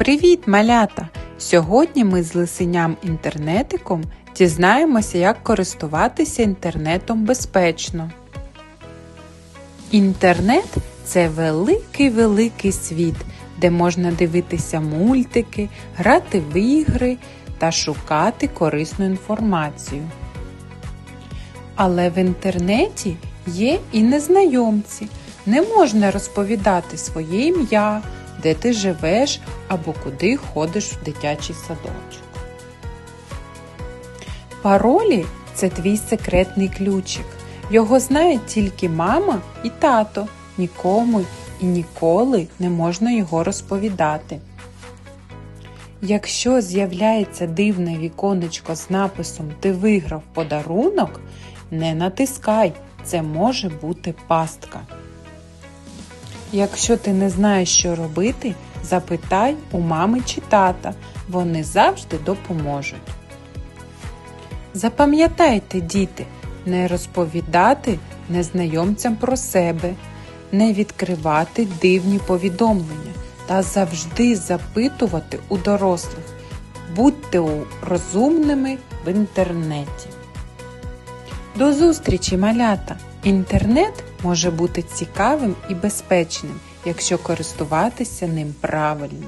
Привіт, малята! Сьогодні ми з лисеням інтернетиком дізнаємося, як користуватися інтернетом безпечно. Інтернет це великий-великий світ, де можна дивитися мультики, грати в ігри та шукати корисну інформацію. Але в інтернеті є і незнайомці. Не можна розповідати своє ім'я, де ти живеш або куди ходиш в дитячий садочок. Паролі це твій секретний ключик. Його знають тільки мама і тато. Нікому і ніколи не можна його розповідати. Якщо з'являється дивне віконечко з написом Ти виграв подарунок, не натискай, це може бути пастка. Якщо ти не знаєш, що робити, запитай у мами чи тата, вони завжди допоможуть. Запам'ятайте, діти, не розповідати незнайомцям про себе, не відкривати дивні повідомлення та завжди запитувати у дорослих. Будьте розумними в інтернеті. До зустрічі, малята! Інтернет може бути цікавим і безпечним, якщо користуватися ним правильно.